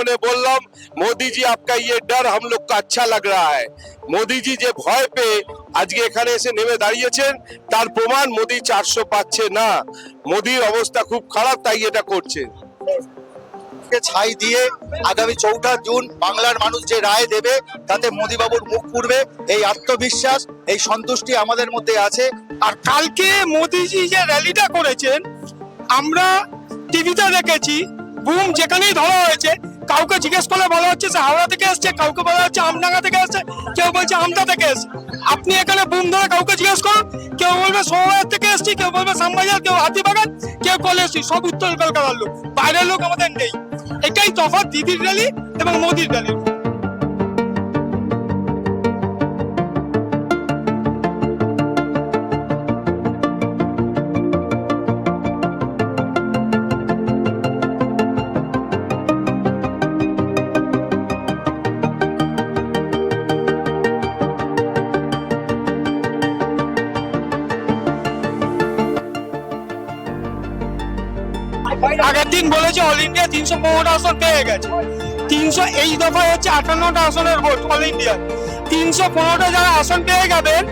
उन्हें बोल रहा हूँ मोदी जी आपका ये डर हम लोग को अच्छा लग रहा है। मोदी जी যে भय पे आज এখানে এসে নেমে দাঁড়িয়েছেন তার मोदी মোদি চারশো পাচ্ছে না মোদির অবস্থা খুব খারাপ তাই ছাই দিয়ে আগামী চৌঠা জুন বাংলার মানুষ যে রায় দেবে তাতে মোদিবাবুর মুখ পূর্বে এই আত্মবিশ্বাস, এই সন্তুষ্টি আমাদের মধ্যে আছে। আর কালকে মোদীজি যে র্যালিটা করেছেন, আমরা টিভিতে দেখেছি, বুম যেখানেই ধরা হয়েছে কাউকে জিজ্ঞেস করলে বলা হচ্ছে যে হাওড়া থেকে এসছে, কাউকে বলা হচ্ছে আমডাঙ্গা থেকে এসছে, কেউ বলছে আমদা থেকে এসছে। আপনি এখানে বুম ধরে কাউকে জিজ্ঞেস করুন, কেউ বলবে সোমবার থেকে এসছি, কেউ বলবে সামবাজার কেউ হাতিবাগান, কেউ কলে এসছি, সব উত্তর কলকাতার লোক। বাইরের লোক আমাদের নেই। এটাই তফাৎ দিদির র্যালি এবং মোদির র্যালি দিন বলেছে অল ইন্ডিয়া তিনশো পনেরোটা আসন পেয়ে গেছে। তিনশো এই দফায় হচ্ছে আটান্নটা আসনের ভোট অল ইন্ডিয়ার তিনশো পনেরোটা যারা আসন পেয়ে যাবেন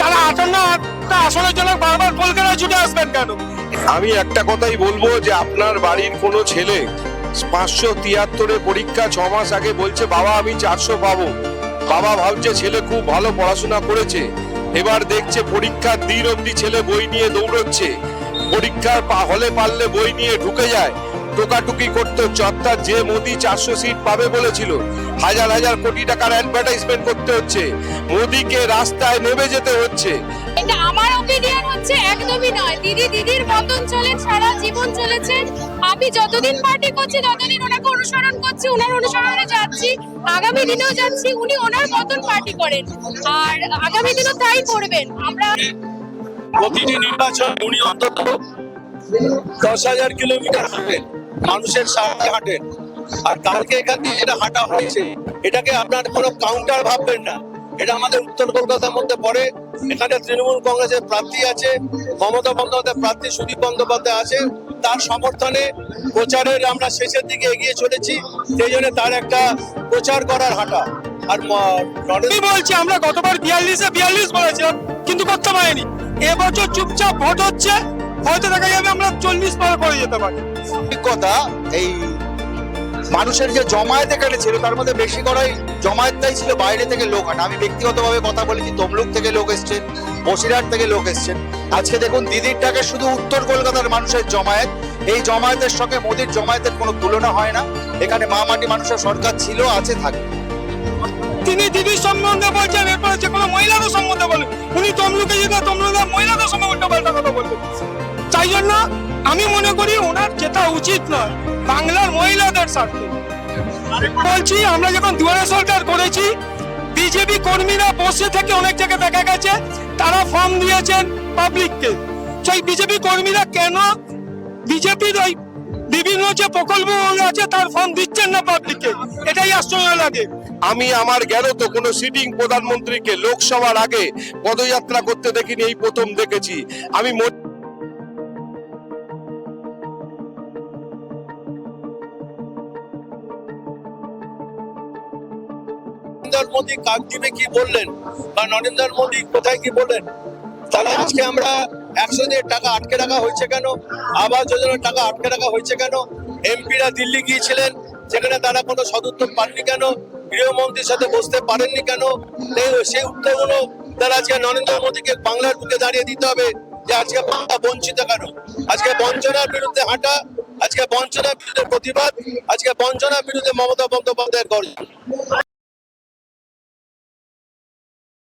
তারা আটান্নটা আসনের জন্য বারবার কলকাতায় ছুটে আসবেন কেন? আমি একটা কথাই বলব যে আপনার বাড়ির কোনো ছেলে পাঁচশো তিয়াত্তরে পরীক্ষা ছ মাস আগে বলছে, বাবা, আমি চারশো পাবো। বাবা ভাবছে, ছেলে খুব ভালো পড়াশোনা করেছে। এবার দেখছে পরীক্ষার দিন অবধি ছেলে বই নিয়ে দৌড়চ্ছে। পরীক্ষার হলে পারলে বই নিয়ে ঢুকে যায়। টোকাটুকি করতো অর্থাৎ যে মোদি চারশো সিট পাবে বলেছিল। হাজার হাজার কোটি টাকার অ্যাডভার্টাইজমেন্ট করতে হচ্ছে। মোদিকে রাস্তায় নেমে যেতে হচ্ছে। এটা আমার ওপিনিয়ন হচ্ছে একদমই নয়। দিদি দিদির মতন চলে সারা জীবন চলেছে। আমি যতদিন পার্টি করছি ততদিন ওনাকে অনুসরণ করছি ওনার অনুসরণে যাচ্ছি। আগামী দিনেও যাচ্ছি উনি ওনার মতন পার্টি করেন। আর আগামী দিনেও তাই করবেন। আমরা প্রতিটি নির্বাচন উনি অন্তত দশ হাজার কিলোমিটার হাঁটেন মানুষের সাথে হাঁটেন। আর কালকে এখান থেকে যেটা হাঁটা হয়েছে, এটাকে আপনার কোনো কাউন্টার ভাববেন না। এটা আমাদের উত্তর কলকাতার মধ্যে পড়ে। এখানে তৃণমূল কংগ্রেসের প্রার্থী আছে, মমতা বন্দ্যোপাধ্যায় প্রার্থী সুদীপ বন্দ্যোপাধ্যায় আছে। তার সমর্থনে প্রচারের আমরা শেষের দিকে এগিয়ে চলেছি। সেই জন্য তার একটা প্রচার করার হাঁটা। আর বলছি? আমরা গতবার বিয়াল্লিশে বিয়াল্লিশ বলেছিলাম, কিন্তু করতে পারিনি। এবছর চুপচাপ ভোট হচ্ছে। হয়তো দেখা যাবে আমরা চল্লিশ পার করে যেতে পারি। কথা এই মানুষের যে জমায়েত এখানে ছিল তার মধ্যে বেশি করাই জমায়েতটাই ছিল বাইরে থেকে লোক আনা। আমি ব্যক্তিগতভাবে কথা বলেছি তমলুক থেকে লোক এসছেন বসিরহাট থেকে লোক এসছেন আজকে দেখুন দিদির ডাকে শুধু উত্তর কলকাতার মানুষের জমায়েত। এই জমায়েতের সঙ্গে মোদির জমায়েতের কোনো তুলনা হয় না। এখানে মা মাটি মানুষের সরকার ছিল আছে থাকে। তিনি দিদির সম্বন্ধে বলছেন এরপরে যে কোনো মহিলাদের সম্বন্ধে বলেন উনি তমলুকে যেতে তমলুকে মহিলাদের পাল্টা কথা বলবেন তাই জন্য আমি মনে করি ওনার যেটা উচিত নয়, বাংলার মহিলাদের স্বার্থে। বলছি, আমরা যখন দুয়ারে সরকার করেছি, বিজেপি কর্মীরা বসে থেকে অনেক জায়গায় দেখা গেছে, তারা ফর্ম দিয়েছেন পাবলিককে সেই বিজেপি কর্মীরা কেন বিজেপির ওই বিভিন্ন যে প্রকল্পগুলো আছে, তার ফর্ম দিচ্ছেন না পাবলিককে এটাই আশ্চর্য লাগে। আমি আমার গেল তো কোনো সিটিং প্রধানমন্ত্রীকে লোকসভার আগে পদযাত্রা করতে দেখিনি, এই প্রথম দেখেছি। আমি নরেন্দ্র মোদী কাকদ্বীপে কি বললেন? বা নরেন্দ্র মোদী কোথায় কি বললেন? তাহলে আজকে আমরা একশো দিনের টাকা আটকে রাখা হয়েছে কেন? আবাস যোজনার টাকা আটকে রাখা হয়েছে কেন? এমপিরা দিল্লি গিয়েছিলেন সেখানে তারা কোনো সদুত্তর পাননি কেন? গৃহমন্ত্রীর সাথে বসতে পারেননি কেন? সেই উত্তরগুলো তারা আজকে নরেন্দ্র মোদীকে বাংলার বুকে দাঁড়িয়ে দিতে হবে যে আজকে বাংলা বঞ্চিত কেন? আজকে বঞ্চনার বিরুদ্ধে হাঁটা, আজকে বঞ্চনার বিরুদ্ধে প্রতিবাদ, আজকে বঞ্চনার বিরুদ্ধে মমতা বন্দ্যোপাধ্যায়ের গর্জন।